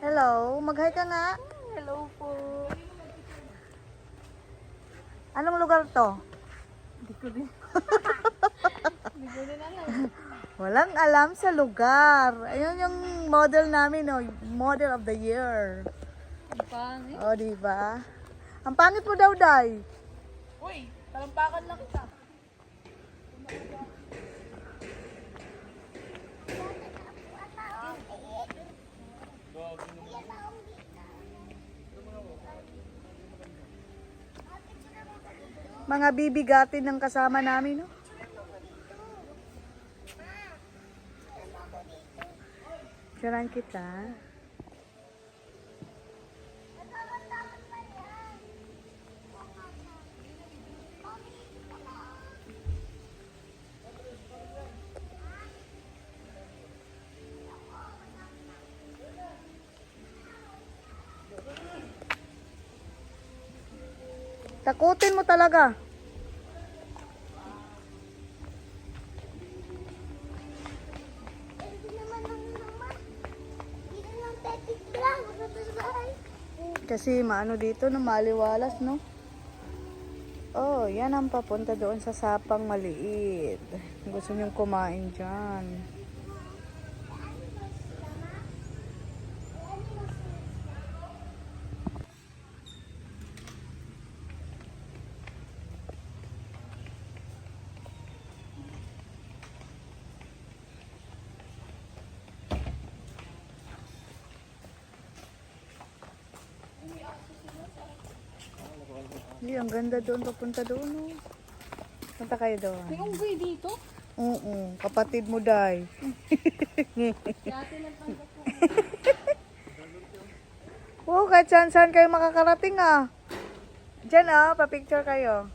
Hello, mag-hi ka na. Hello po. Anong lugar to? Hindi ko din. Hindi ko alam. Walang alam sa lugar. Ayun yung model namin, no? model of the year. Ang pangit. O, oh, diba? Ang pangit mo daw, Day. Uy, talampakan lang kita. Mga bibigatin ng kasama namin, no? Tiyaran kita. Takutin mo talaga. Kasi maano dito, no, maliwalas, no? Oh, yan ang papunta doon sa sapang maliit. Gusto niyong kumain dyan. Hindi, ang ganda doon, papunta doon, oh. Punta kayo doon. May unggoy dito? Oo, kapatid mo, Day. Dati lang tanggap ko. Oo, kahit saan saan kayo makakarating, ah. Diyan, ah, pa-picture kayo.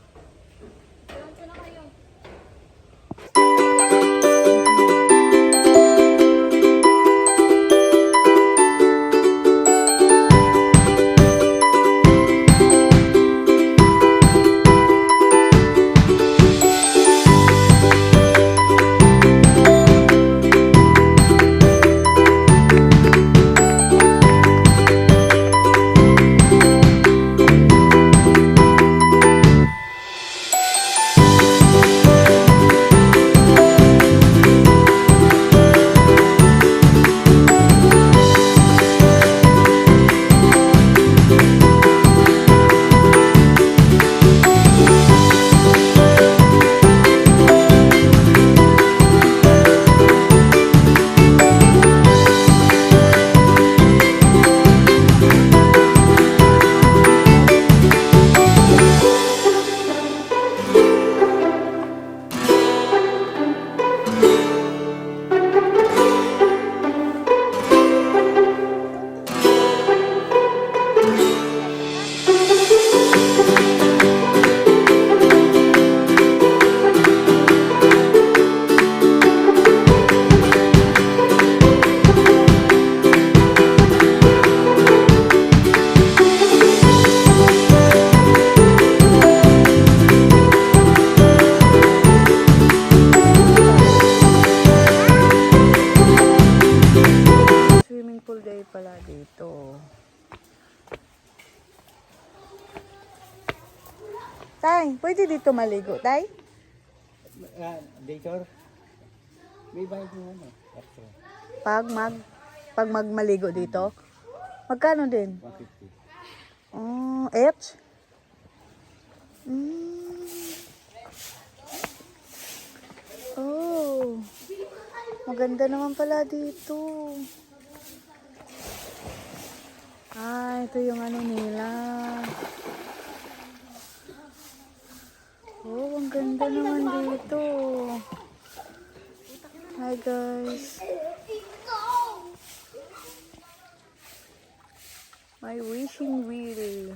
Dito maligo, Tay? Ah, Daytor? May bayad mo ano? Extra. Pag mag pag magmaligo dito. Magkano din? 150. Oh, each? Mm. Oh. Maganda naman pala dito. Ah, ito yung ano nila. Oh, ang ganda naman dito. Hi guys. My wishing wheel.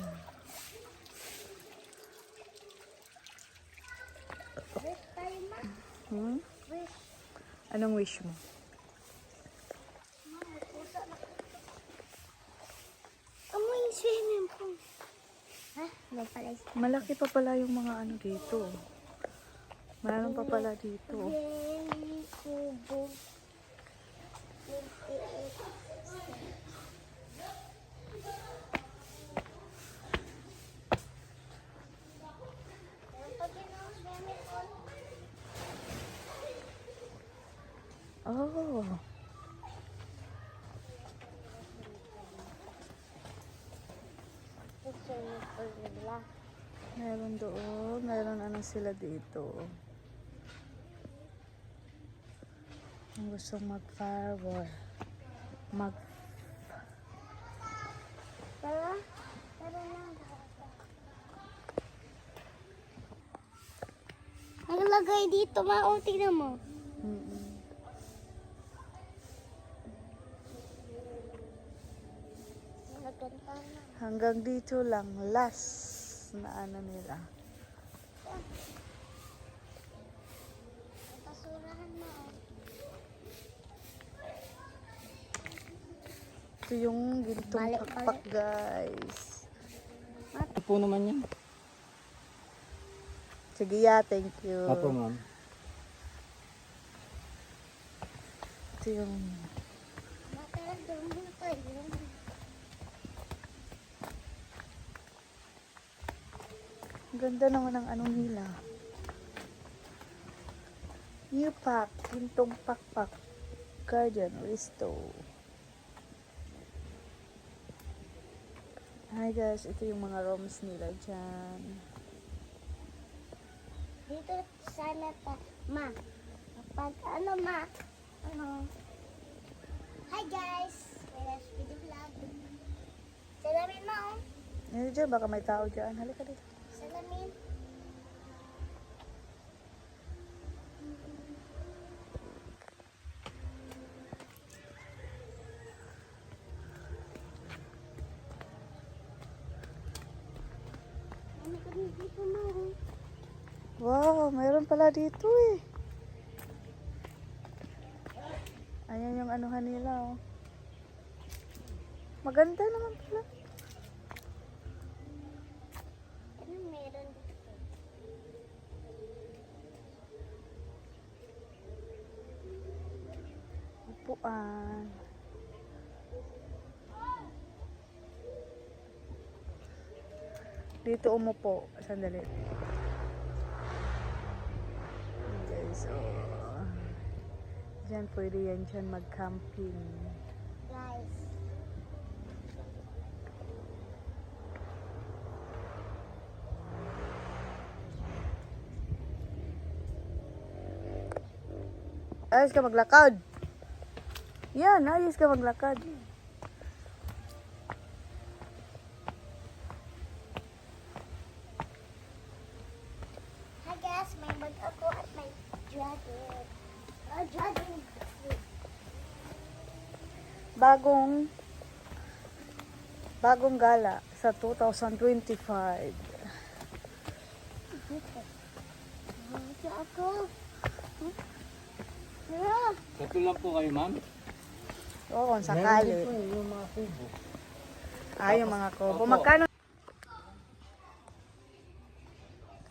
Hmm? Anong wish mo? Malaki pa pala yung mga ano dito. Meron pa pala dito. Oh. Ito yung pagla. Meron doon. Meron ano sila dito. Kung gusto mag-fireball. Mag Tara. Tara na. Naglagay dito, ma. O, tingnan mo. Na. Hanggang dito lang. Last na ano nila. Mo. Ito yung gintong pakpak guys. Ito po naman yan. Sige ya, thank you. Opo ma'am. Ito yung Matalagang mo pa yun. Ganda naman ng ano nila. New pack, gintong pakpak. Guardian, Risto. Hi guys, ito yung mga rooms nila dyan. Dito sana ta, ma. Pag ano, ma. Ano? Hi guys! Let's video vlog. Salamin mo. oh. Ano dyan, baka may tao dyan. Halika dito. Salamin. Ka dito mo? Wow, mayroon pala dito eh. Ayan yung anuhan nila oh. Maganda naman pala. Ano meron dito? Upuan. Dito umupo. Sandali. Okay, so... Diyan pwede yan dyan mag-camping. Guys. Ayos ka maglakad. Yan, ayos ka maglakad. Hi guys, may bag ako at may dragon. Oh, dragon. Bagong bagong gala sa 2025. Dito ako. Ito lang po kayo ma'am. Oo, kung sakali. Meron din po yung mga kubo. Ah, yung mga kobo. Opo. Magkano?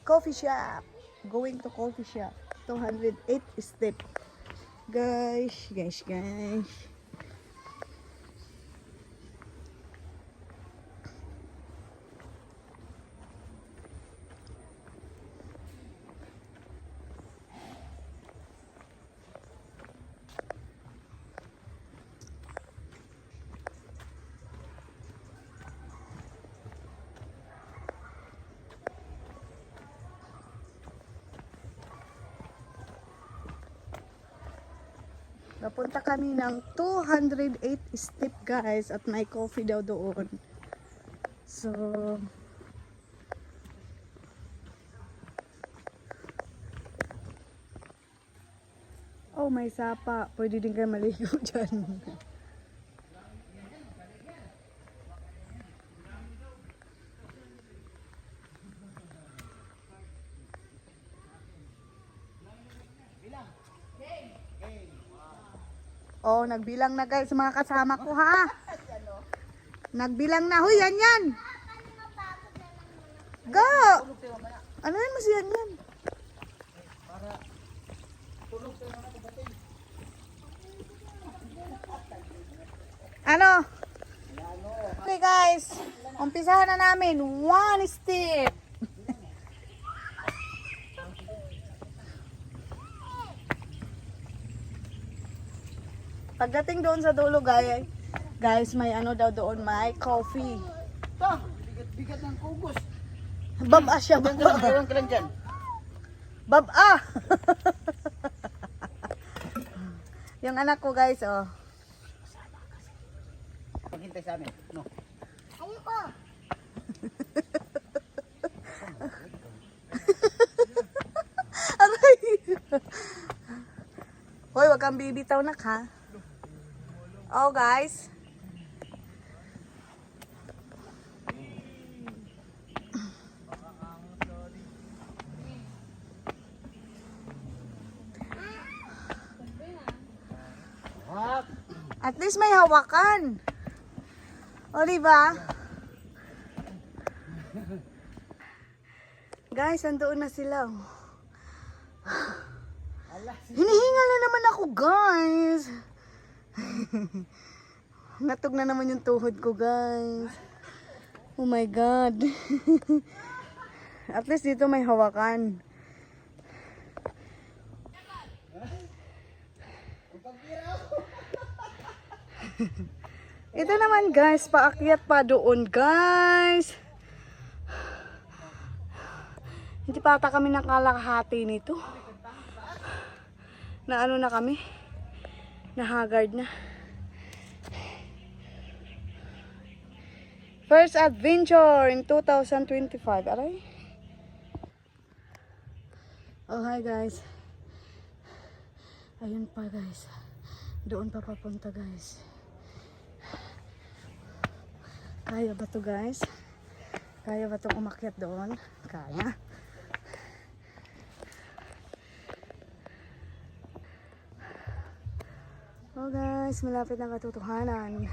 Coffee shop. Going to coffee shop. 208 step. Guys, guys, guys. Napunta kami ng 208 step guys at may coffee daw doon. So, Oh, may sapa. Pwede din kayo maligo dyan. Nagbilang na guys mga kasama ko ha. Nagbilang na. Huy, yan yan. Go! Ano yan mo siyan yan? Ano? Okay guys, umpisahan na namin. One step. Pagdating doon sa dulo, guys, guys, may ano daw doon, may coffee. Ta, bigat-bigat ng kugos. Baba siya, baba. Ewan ka lang dyan. Baba! Yung anak ko, guys, oh. Paghintay sa amin. No. Ayoko. Aray! Hoy, wag kang bibitaw nak ha. Oh, guys. At least may hawakan. O, di ba? Guys, andoon na sila. oh. Hinihinga na naman ako, guys. Natog na naman yung tuhod ko, guys. Oh my God. At least dito may hawakan. Ito naman guys, paakyat pa doon guys. Hindi pa ata kami nakalakahati nito. Na ano na kami? Na haggard na. First adventure in 2025. Aray. Oh, hi guys. Ayun pa guys. Doon pa papunta guys. Kaya ba to guys? Kaya ba itong umakyat doon? Kaya. Guys, malapit ng katotohanan.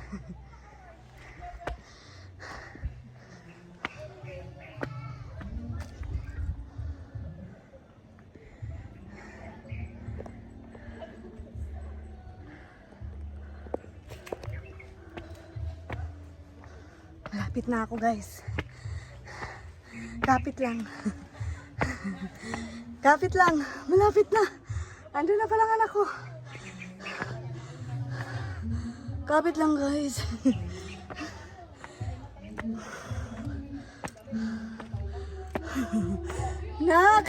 Malapit na ako guys. Kapit lang. Kapit lang. Malapit na. Ando na palang anak ko. Kapit lang guys. Nak!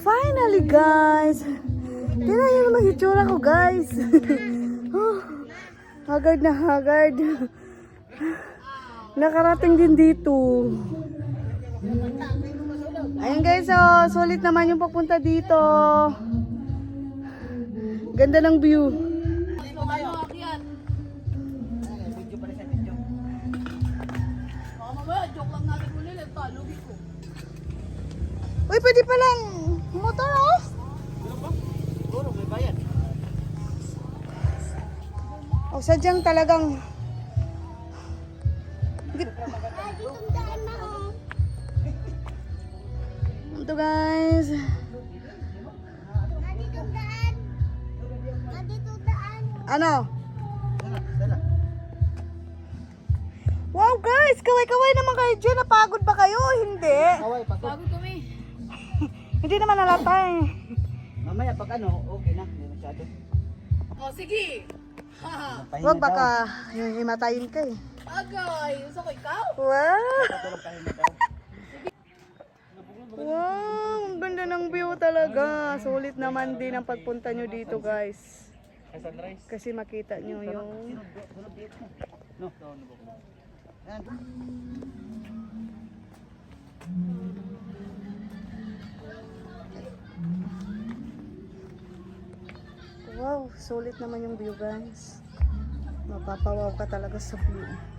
Finally guys! Tingnan nyo naman yung itsura ko guys. oh, haggard na haggard. Nakarating din dito. Ayun guys, oh, solid naman yung papunta dito. Ganda ng view. Dito. Uy, pwede palang motor oh. Siguro may bayad. O sadyang talagang Ah, ditong daan na oh. Ito guys. Ano? Wow guys, kaway-kaway naman kayo dyan. Napagod ba kayo? Hindi. Kaway, pag Hindi naman halata eh. Mamaya pag ano, okay na. Hindi masyado. O, sige. Huwag baka yung himatayin ka eh. Agay. Gusto ko ikaw? Wow! Ang ganda ng view talaga. Sulit naman din ang pagpunta nyo dito guys. Kasi makita nyo yung... Wow! Sulit naman yung view guys. Mapapawaw ka talaga sa view.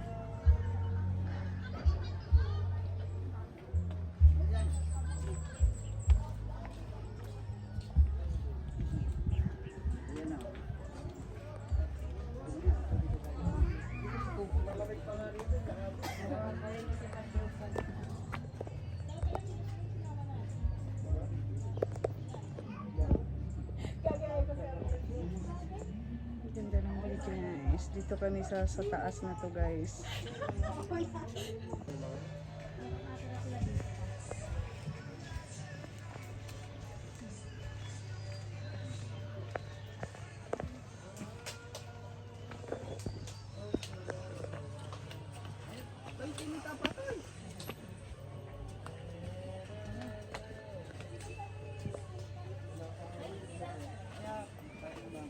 Dito kami sa, sa taas na to guys.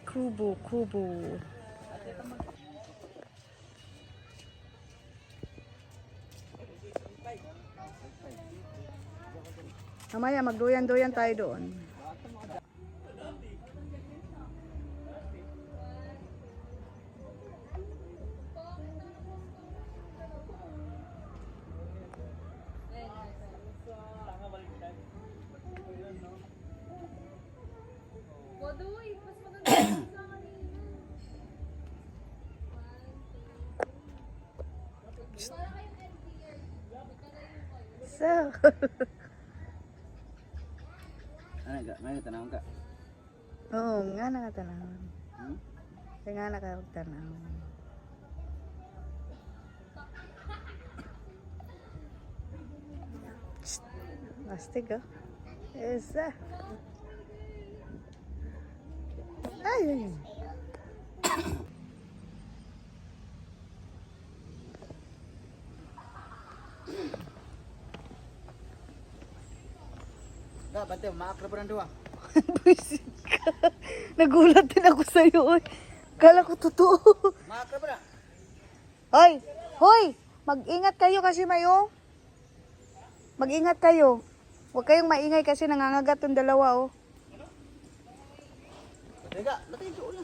kubu kubu Mamaya magduyan-duyan tayo doon. Wadoy, mas maganda yung sa kanina. Para kayong NTR. So, Ka? May tanong ka? oo, nga na nga tanaw. Hmm? Kaya nga na ka tanaw. Shh, Astig ah. Isa. Ay, ay, ay. Da, bante, maakrab rin doon. Buisit ka. Nagulat din ako sa'yo. Oy. Kala ko totoo. Maakrab rin. Hoy! Hoy! Mag-ingat kayo kasi mayo. Mag-ingat kayo. Huwag kayong maingay kasi nangangagat yung dalawa oh. Teka, natin doon na.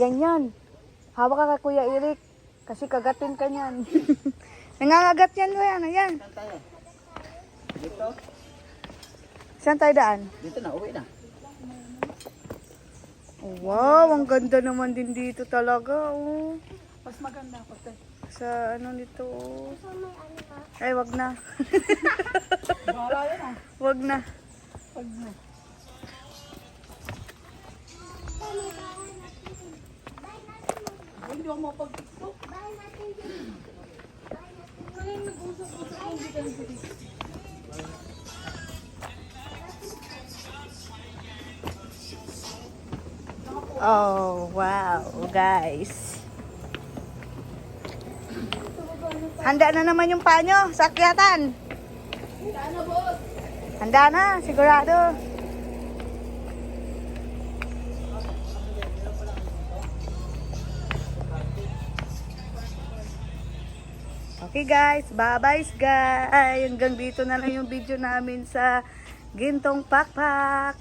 Yan yan. Hawak ka Kuya Eric. Kasi kagatin ka niyan. nangangagat yan mo yan. Ayan. Saan tayo? Dito? Saan tayo daan? Dito na, uwi na. Wow, ang ganda naman din dito talaga. Oh. Mas maganda ako, te. Sa ano nito. oh. Ano? Ay, wag na. Bahala yan ah. wag na. Pag na. Hindi ako mapag-tiktok. Bahay natin din. Bahay natin. Ngayon nag-usap-usap yung dito dito. Oh, wow, guys. Handa na naman yung panyo sa akyatan. Handa na, sigurado. Okay guys, bye-bye guys. Hanggang dito na lang yung video namin sa Gintong Pakpak.